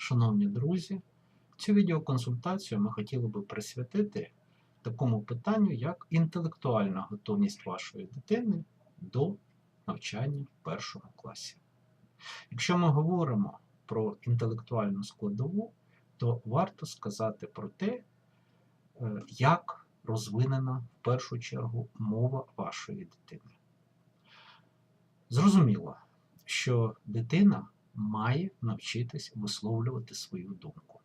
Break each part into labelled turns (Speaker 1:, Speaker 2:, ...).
Speaker 1: Шановні друзі, цю відеоконсультацію ми хотіли би присвятити такому питанню, як інтелектуальна готовність вашої дитини до навчання в першому класі. Якщо ми говоримо про інтелектуальну складову, то варто сказати про те, е, як розвинена в першу чергу мова вашої дитини. Зрозуміло, що дитина має навчитись висловлювати свою думку.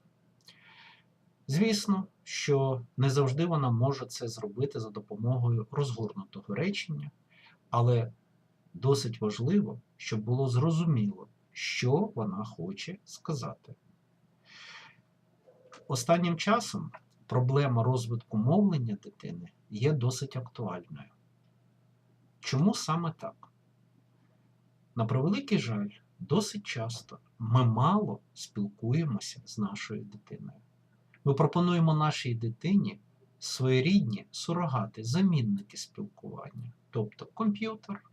Speaker 1: Звісно, що не завжди вона може це зробити за допомогою розгорнутого речення, але досить важливо, щоб було зрозуміло, що вона хоче сказати. Останнім часом проблема розвитку мовлення дитини є досить актуальною. Чому саме так? На превеликий жаль, досить часто ми мало спілкуємося з нашою дитиною. Ми пропонуємо нашій дитині своєрідні сурогати, замінники спілкування, тобто комп'ютер,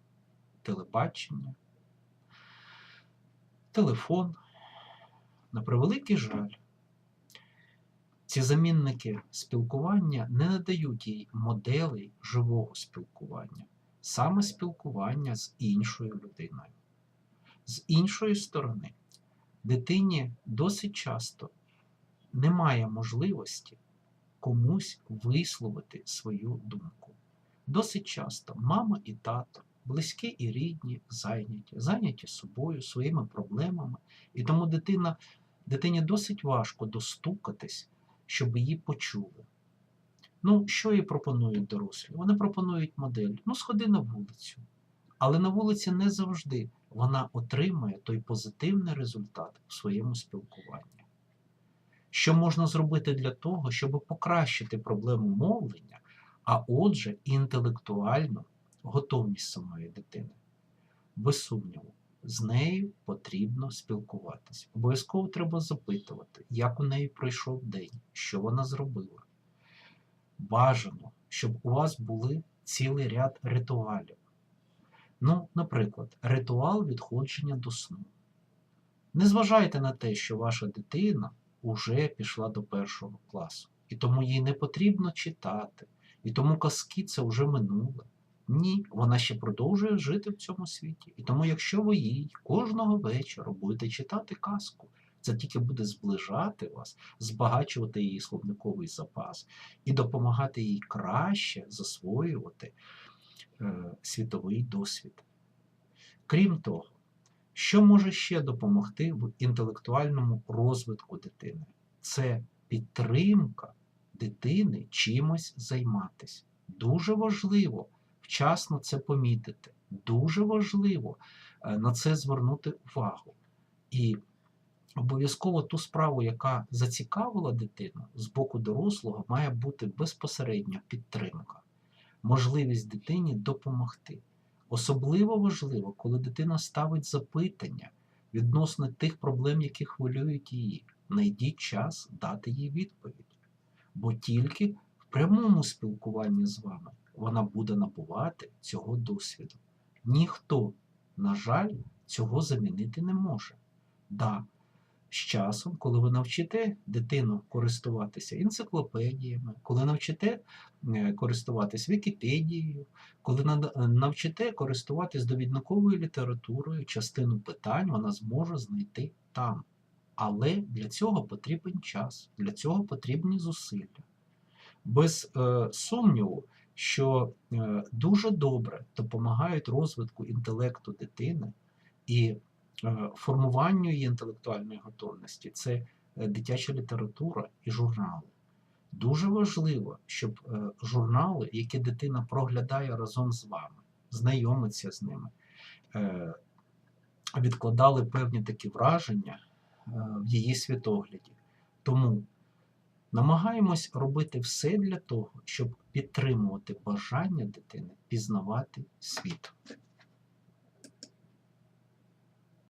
Speaker 1: телебачення, телефон. На превеликий жаль, ці замінники спілкування не надають їй моделей живого спілкування, саме спілкування з іншою людиною. З іншої сторони, дитині досить часто немає можливості комусь висловити свою думку. Досить часто мама і тато, близькі і рідні, зайняті, зайняті собою, своїми проблемами, і тому дитина, дитині досить важко достукатись, щоб її почули. Ну, що їй пропонують дорослі? Вони пропонують модель: ну, сходи на вулицю. Але на вулиці не завжди вона отримує той позитивний результат в своєму спілкуванні. Що можна зробити для того, щоб покращити проблему мовлення, а отже, інтелектуальну готовність самої дитини? Без сумніву, з нею потрібно спілкуватися. Обов'язково треба запитувати, як у неї пройшов день, що вона зробила. Бажано, щоб у вас були цілий ряд ритуалів. Ну, наприклад, ритуал відходження до сну. Не зважайте на те, що ваша дитина вже пішла до першого класу, і тому їй не потрібно читати, і тому казки це вже минуле. Ні, вона ще продовжує жити в цьому світі. І тому, якщо ви їй кожного вечора будете читати казку, це тільки буде зближати вас, збагачувати її словниковий запас і допомагати їй краще засвоювати світовий досвід. Крім того, що може ще допомогти в інтелектуальному розвитку дитини? Це підтримка дитини чимось займатися. Дуже важливо вчасно це помітити. Дуже важливо е, на це звернути увагу. І обов'язково ту справу, яка зацікавила дитину з боку дорослого, має бути безпосередня підтримка, можливість дитині допомогти. Особливо важливо, коли дитина ставить запитання відносно тих проблем, які хвилюють її. Найдіть час дати їй відповідь. Бо тільки в прямому спілкуванні з вами вона буде набувати цього досвіду. Ніхто, на жаль, цього замінити не може. Да, з часом, коли ви навчите дитину користуватися енциклопедіями, коли навчите е, користуватися Вікіпедією, коли навчите користуватись довідниковою літературою, частину питань вона зможе знайти там. Але для цього потрібен час, для цього потрібні зусилля. Без е, сумніву, що е, дуже добре допомагають розвитку інтелекту дитини і е, формуванню її інтелектуальної готовності це е, дитяча література і журнали. Дуже важливо, щоб е, журнали, які дитина проглядає разом з вами, знайомиться з ними, е, відкладали певні такі враження е, в її світогляді. Тому намагаємось робити все для того, щоб підтримувати бажання дитини пізнавати світ.